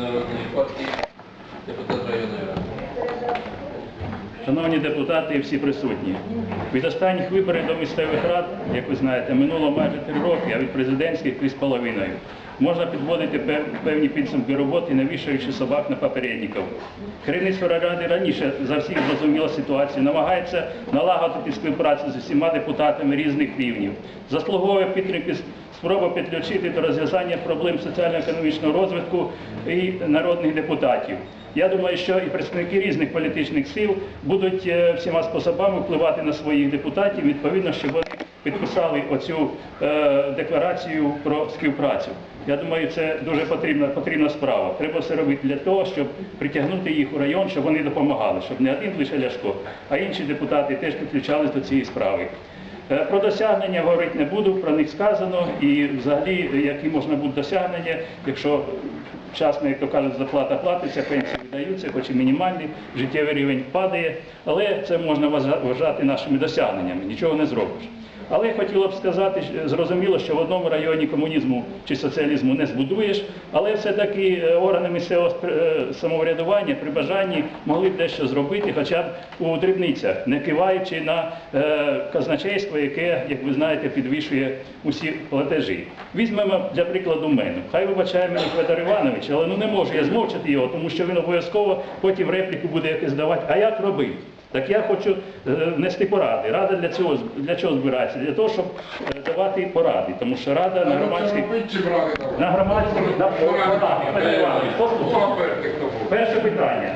народної партії, депутат районної ради. Шановні депутати і всі присутні, від останніх виборів до місцевих рад, як ви знаєте, минуло майже три роки, а від президентських три з половиною. Можна підводити певні підсумки роботи, навішуючи собак на попередників. Керівництво ради раніше за всіх зрозуміло ситуацію, намагається налагодити співпрацю з усіма депутатами різних рівнів, заслуговує підтримки спроба підключити до розв'язання проблем соціально-економічного розвитку і народних депутатів. Я думаю, що і представники різних політичних сил будуть е, всіма способами впливати на своїх депутатів, відповідно, щоб вони підписали оцю е, декларацію про співпрацю. Я думаю, це дуже потрібна, потрібна справа. Треба все робити для того, щоб притягнути їх у район, щоб вони допомагали, щоб не один лише Ляшко, а інші депутати теж підключались до цієї справи. Е, Про досягнення говорити не буду, про них сказано і взагалі, які можна бути досягнення, якщо вчасно, як то кажуть, зарплата платиться, пенсії видаються, хоч і мінімальний, життєвий рівень падає, але це можна вважати нашими досягненнями, нічого не зробиш. Але хотіло б сказати, зрозуміло, що в одному районі комунізму чи соціалізму не збудуєш, але все-таки е, органи місцевого е, самоврядування при бажанні могли б дещо зробити, хоча б у дрібницях, не киваючи на е, казначейство, яке, як ви знаєте, підвішує усі платежі. Візьмемо для прикладу мене. Хай вибачає мене Федор Іванович, але ну не можу я змовчати його, тому що він обов'язково потім репліку буде якось давати. А як робити? Так я хочу е, внести поради. Рада для цього для чого збирається? Для того, щоб е, давати поради, тому що рада на громадській на громадській на. Федор Іванович, послухайте. Перше питання.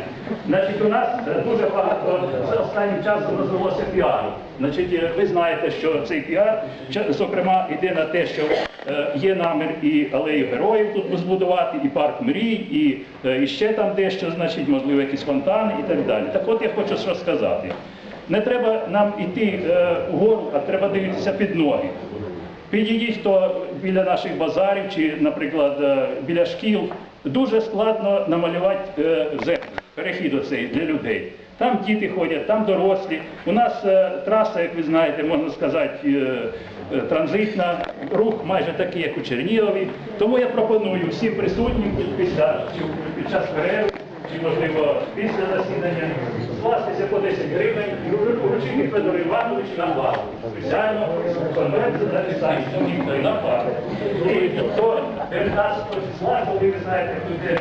Значить, у нас е, дуже багато за останнім часом розвелося піару. Значить, е, ви знаєте, що цей піар, зокрема, йде на те, що е, є намір і алею героїв тут збудувати, і парк мрій, і, е, і ще там дещо, значить, можливо, якісь фонтани і так далі. Так от я хочу що сказати. Не треба нам йти е, вгору, а треба дивитися під ноги. Підійдіть хто біля наших базарів чи, наприклад, е, біля шкіл. Дуже складно намалювати е, землю, перехід оцей для людей. Там діти ходять, там дорослі. У нас е, траса, як ви знаєте, можна сказати, е, е, транзитна, рух майже такий, як у Чернігові. Тому я пропоную всім присутнім після, чи під час перерви, чи можливо після засідання, скластися по 10 гривень і вручити Федору Івановичу на плату. Спеціально конверт записати ніхто на плату. І до 19 числа, коли ви знаєте, буде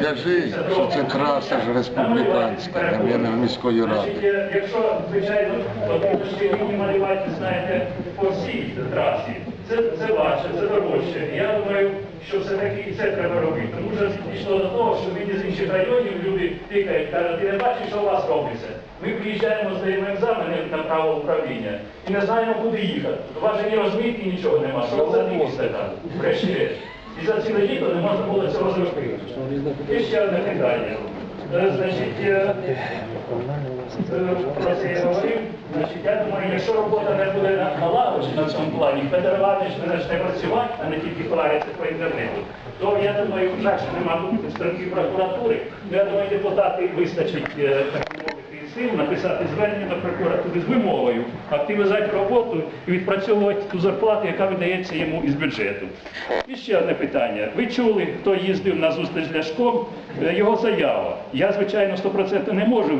Скажи, що це траса ж республіканська, навірно, міської ради. Е, якщо, звичайно, лінії малювати, знаєте, по всій трасі, це, це важче, це дорожче. Я думаю, що все-таки і це треба робити. Тому що дійшло до того, що люди з інших районів люди тикають, кажуть, ти не бачиш, що у вас робиться. Ми приїжджаємо, здаємо екзамени на право управління і не знаємо, куди їхати. У вас же ні розмітки, нічого нема. Що це таке там? Врешті-решт. І за ціле літо не можна було цього зробити. І ще одне питання. Е, Значить, е, е, про це я говорив. Значить, я думаю, якщо робота не буде на- налагоджена в цьому плані, Федор Іванович не почне працювати, а не тільки хвалиться по інтернету, то я думаю, вже що нема тут представників прокуратури, я думаю, депутати вистачить сил написати звернення до прокуратури з вимогою активізувати роботу і відпрацьовувати ту зарплату, яка видається йому із бюджету. І ще одне питання. Ви чули, хто їздив на зустріч з Ляшком, е, його заява. Я, звичайно, 100% не можу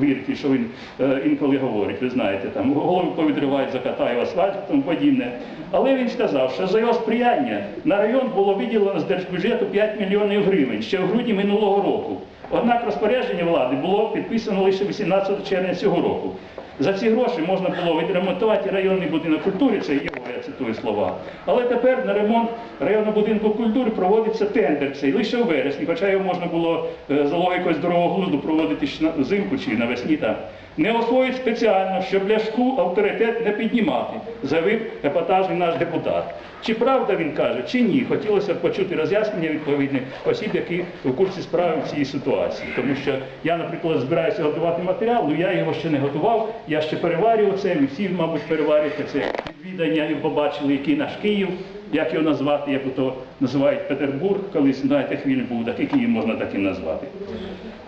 вірити, що він е, інколи говорить. Ви знаєте, там голову повідривають, закатає асфальт і тому подібне. Але він сказав, що за його сприяння на район було виділено з держбюджету 5 мільйонів гривень ще в грудні минулого року. Однак розпорядження влади було підписано лише 18 червня цього року. За ці гроші можна було відремонтувати районний будинок культури, це його, я цитую слова. Але тепер на ремонт районного будинку культури проводиться тендер цей лише у вересні, хоча його можна було е, за логікою здорового глузду проводити взимку чи навесні там. Не освоїть спеціально, щоб ляшку авторитет не піднімати, заявив епатажний наш депутат. Чи правда він каже, чи ні? Хотілося б почути роз'яснення відповідних осіб, які в курсі справи в цій ситуації. Тому що я, наприклад, збираюся готувати матеріал, але я його ще не готував, я ще переварював це, ми всі, мабуть, переварюєте це відвідання і побачили, який наш Київ, як його назвати, як ото називають Петербург, колись знаєте, хвіль був, так і Київ можна таким назвати.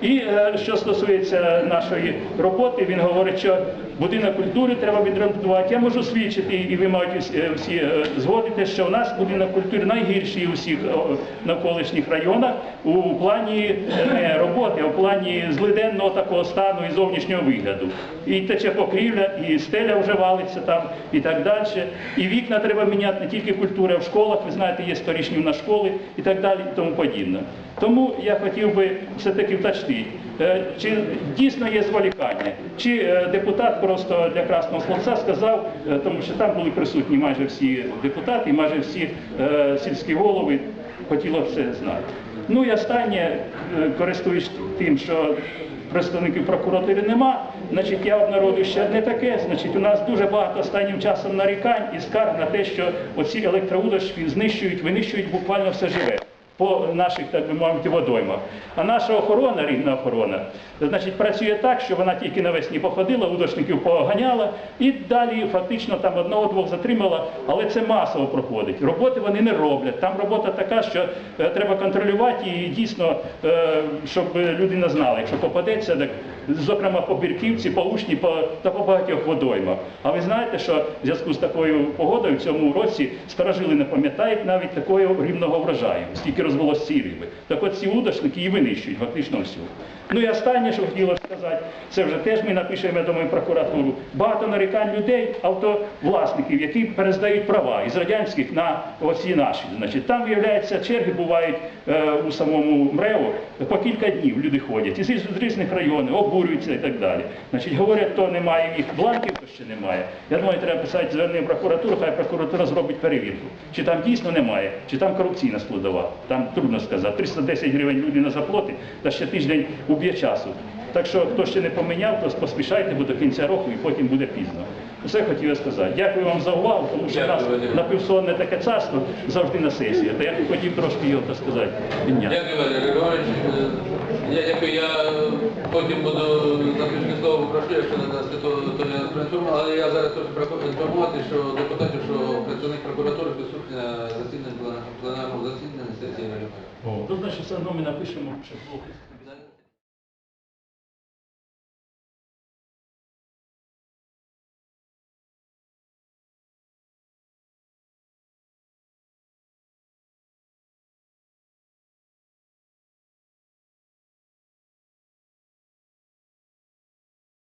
І е, що стосується нашої роботи, він говорить, що будинок культури треба відремонтувати. Я можу свідчити, і ви мають всі, е, е, згодити, що у нас будинок культури найгірший у всіх навколишніх районах у плані не роботи, а в плані злиденного такого стану і зовнішнього вигляду. І тече покрівля, і стеля вже валиться там, і так далі. І вікна треба міняти не тільки культури, а в школах. Ви знаєте, є сторічні на школи і так далі, і тому подібне. Тому я хотів би все-таки вточнити, е, чи дійсно є зволікання, чи е, депутат просто для красного словця сказав, е, тому що там були присутні майже всі депутати, майже всі сільські голови, хотіло це знати. Ну і останнє, користуюсь тим, що представників прокуратури нема, значить я обнародую ще одне таке, значить у нас дуже багато останнім часом нарікань і скарг на те, що оці електроудочки знищують, винищують буквально все живе по наших, так би мовити, водоймах. А наша охорона, рідна охорона, значить, працює так, що вона тільки навесні походила, удочників поганяла і далі фактично там одного-двох затримала, але це масово проходить. Роботи вони не роблять. Там робота така, що е, треба контролювати і дійсно, е, щоб людина знала, якщо попадеться, так зокрема по Бірківці, по Учні по, та по багатьох водоймах. А ви знаєте, що в зв'язку з такою погодою в цьому році старожили не пам'ятають навіть такого рівного врожаю, стільки розвелось ці риби. Так от ці удочники і винищують фактично всю. Ну і останнє, що хотілося сказати, це вже теж ми напишемо, я думаю, прокуратуру. Багато нарікань людей, автовласників, які перездають права із радянських на оці наші. Значить, там, виявляється, черги бувають е, у самому МРЕО, по кілька днів люди ходять, із, різних районів, обурюються і так далі. Значить, говорять, то немає їх бланків, то ще немає. Я думаю, треба писати звернення в прокуратуру, хай прокуратура зробить перевірку. Чи там дійсно немає, чи там корупційна складова. Там трудно сказати. 310 гривень людина заплатить, та ще тиждень уб'є часу. Так що, хто ще не поміняв, то поспішайте, бо до кінця року і потім буде пізно. Все хотів я сказати. Дякую вам за увагу, тому що нас напівсонне таке царство завжди на сесії. Та я хотів трошки його, так сказати. Дякую, Валерій Григорович. Е, Я дякую, я потім буду заключне слово прошу, якщо не дасте, то, то я спрацюю, Але я зараз хочу проінформувати, що депутатів, що працівник прокуратури присутня засідання пленарного пленарному засіданні сесії. То значить, все одно ми напишемо, що було.